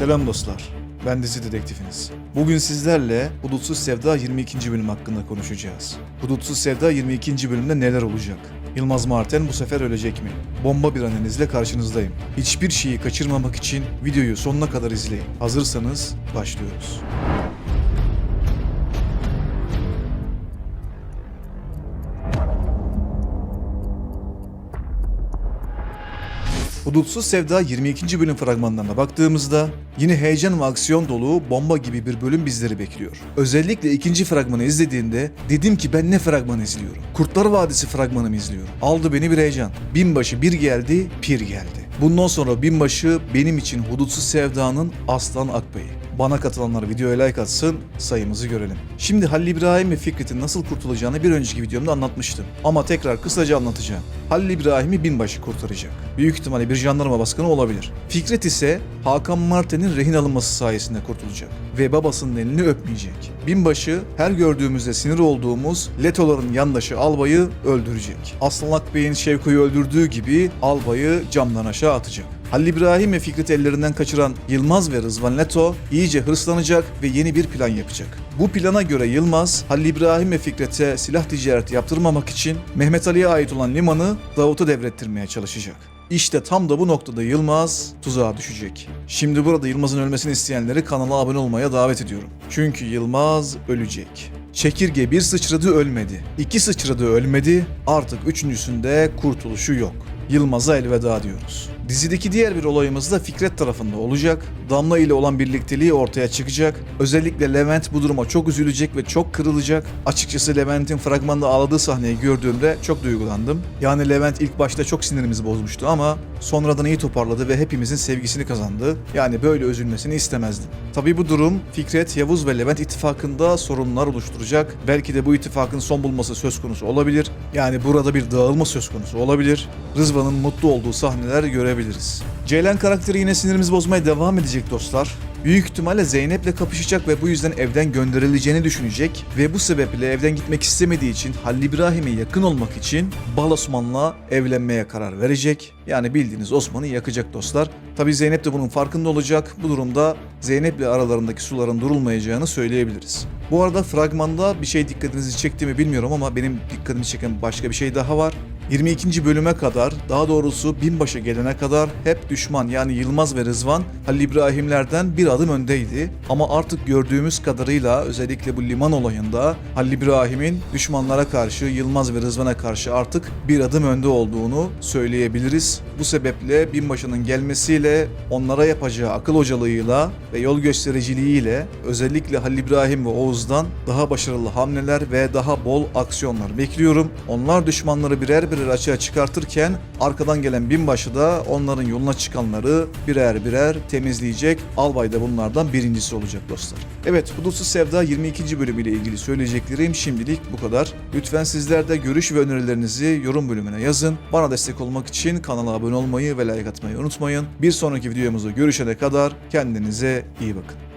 Selam dostlar. Ben dizi dedektifiniz. Bugün sizlerle Hudutsuz Sevda 22. bölüm hakkında konuşacağız. Hudutsuz Sevda 22. bölümde neler olacak? Yılmaz Marten bu sefer ölecek mi? Bomba bir analizle karşınızdayım. Hiçbir şeyi kaçırmamak için videoyu sonuna kadar izleyin. Hazırsanız başlıyoruz. Hudutsuz Sevda 22. bölüm fragmanlarına baktığımızda yine heyecan ve aksiyon dolu bomba gibi bir bölüm bizleri bekliyor. Özellikle ikinci fragmanı izlediğimde dedim ki ben ne fragmanı izliyorum? Kurtlar Vadisi fragmanı mı izliyorum? Aldı beni bir heyecan. Binbaşı bir geldi, pir geldi. Bundan sonra binbaşı benim için Hudutsuz Sevda'nın Aslan Akbey'i. Bana katılanlar videoya like atsın, sayımızı görelim. Şimdi Halil İbrahim ve Fikret'in nasıl kurtulacağını bir önceki videomda anlatmıştım. Ama tekrar kısaca anlatacağım. Halil İbrahim'i binbaşı kurtaracak. Büyük ihtimalle bir jandarma baskını olabilir. Fikret ise Hakan Marten'in rehin alınması sayesinde kurtulacak. Ve babasının elini öpmeyecek. Binbaşı her gördüğümüzde sinir olduğumuz Letoların yandaşı Albay'ı öldürecek. Aslan Akbey'in Şevko'yu öldürdüğü gibi Albay'ı camdan aşağı atacak. Halil İbrahim ve Fikret ellerinden kaçıran Yılmaz ve Rızvan Leto iyice hırslanacak ve yeni bir plan yapacak. Bu plana göre Yılmaz, Halil İbrahim ve Fikret'e silah ticareti yaptırmamak için Mehmet Ali'ye ait olan limanı Davut'a devrettirmeye çalışacak. İşte tam da bu noktada Yılmaz tuzağa düşecek. Şimdi burada Yılmaz'ın ölmesini isteyenleri kanala abone olmaya davet ediyorum. Çünkü Yılmaz ölecek. Çekirge bir sıçradı ölmedi. İki sıçradı ölmedi. Artık üçüncüsünde kurtuluşu yok. Yılmaz'a elveda diyoruz. Dizideki diğer bir olayımız da Fikret tarafında olacak. Damla ile olan birlikteliği ortaya çıkacak. Özellikle Levent bu duruma çok üzülecek ve çok kırılacak. Açıkçası Levent'in fragmanda ağladığı sahneyi gördüğümde çok duygulandım. Yani Levent ilk başta çok sinirimizi bozmuştu ama sonradan iyi toparladı ve hepimizin sevgisini kazandı. Yani böyle üzülmesini istemezdim. Tabii bu durum Fikret, Yavuz ve Levent ittifakında sorunlar oluşturacak. Belki de bu ittifakın son bulması söz konusu olabilir. Yani burada bir dağılma söz konusu olabilir. Rızvan'ın mutlu olduğu sahneler görebiliriz. Ceylan karakteri yine sinirimizi bozmaya devam edecek dostlar. Büyük ihtimalle Zeynep'le kapışacak ve bu yüzden evden gönderileceğini düşünecek ve bu sebeple evden gitmek istemediği için Halil İbrahim'e yakın olmak için Bal Osman'la evlenmeye karar verecek. Yani bildiğiniz Osman'ı yakacak dostlar. Tabi Zeynep de bunun farkında olacak. Bu durumda Zeynep'le aralarındaki suların durulmayacağını söyleyebiliriz. Bu arada fragmanda bir şey dikkatinizi çekti mi bilmiyorum ama benim dikkatimi çeken başka bir şey daha var. 22. bölüme kadar, daha doğrusu binbaşı gelene kadar hep düşman yani Yılmaz ve Rızvan Halil İbrahimlerden bir adım öndeydi. Ama artık gördüğümüz kadarıyla özellikle bu liman olayında Halil İbrahim'in düşmanlara karşı, Yılmaz ve Rızvan'a karşı artık bir adım önde olduğunu söyleyebiliriz. Bu sebeple binbaşının gelmesiyle onlara yapacağı akıl hocalığıyla ve yol göstericiliğiyle özellikle Halil İbrahim ve Oğuz'dan daha başarılı hamleler ve daha bol aksiyonlar bekliyorum. Onlar düşmanları birer birer açığa çıkartırken arkadan gelen binbaşı da onların yoluna çıkanları birer birer temizleyecek. Albay da bunlardan birincisi olacak dostlar. Evet Hudutsuz Sevda 22. bölümüyle ilgili söyleyeceklerim şimdilik bu kadar. Lütfen sizler de görüş ve önerilerinizi yorum bölümüne yazın. Bana destek olmak için kanala abone olmayı ve like atmayı unutmayın. Bir sonraki videomuzda görüşene kadar kendinize iyi bakın.